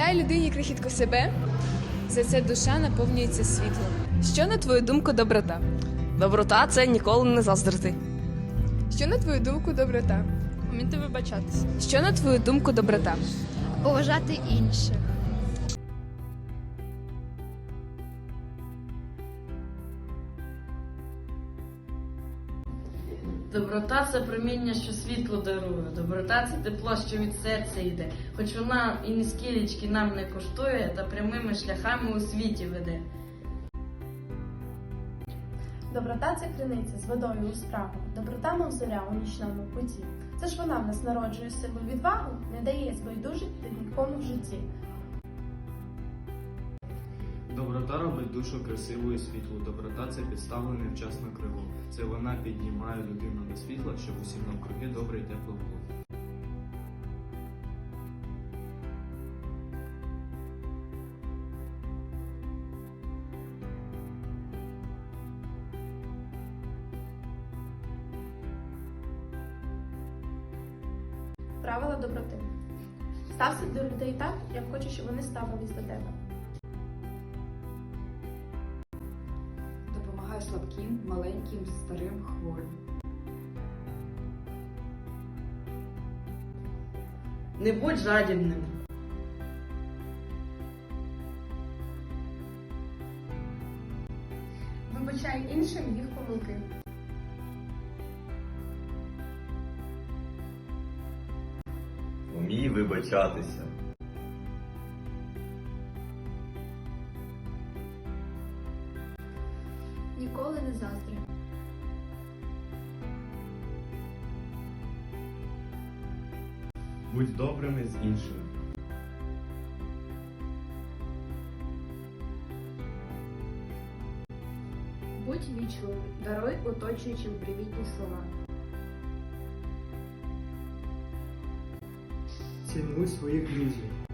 Дай людині крихітку себе. За це душа наповнюється світлом. Що на твою думку доброта? Доброта це ніколи не заздрити. Що на твою думку доброта? Вміти вибачатися. Що на твою думку доброта? поважати інших. Доброта це проміння, що світло дарує. Доброта це тепло, що від серця йде. Хоч вона і ні скілечки нам не коштує, та прямими шляхами у світі веде. Доброта це криниця з водою у справу. Доброта, мов зоря у нічному путі. Це ж вона в нас народжує силу відвагу, не дає збайдужити нікому в житті. Доброта робить душу красивою і світлу. Доброта це підставлене вчасно крило. Це вона піднімає людину до світла, щоб усім навкруги добре і тепло було. Правила доброти. Стався до людей так, як хочеш, щоб вони ставились до тебе. Слабким, маленьким, старим, хворим. Не будь жадібним. Вибачай іншим їх помилки. Умій вибачатися. Ніколи не заздри. Будь добрими з іншими. Будь вічливим, даруй оточуючим привітні слова. Цінуй своїх друзів.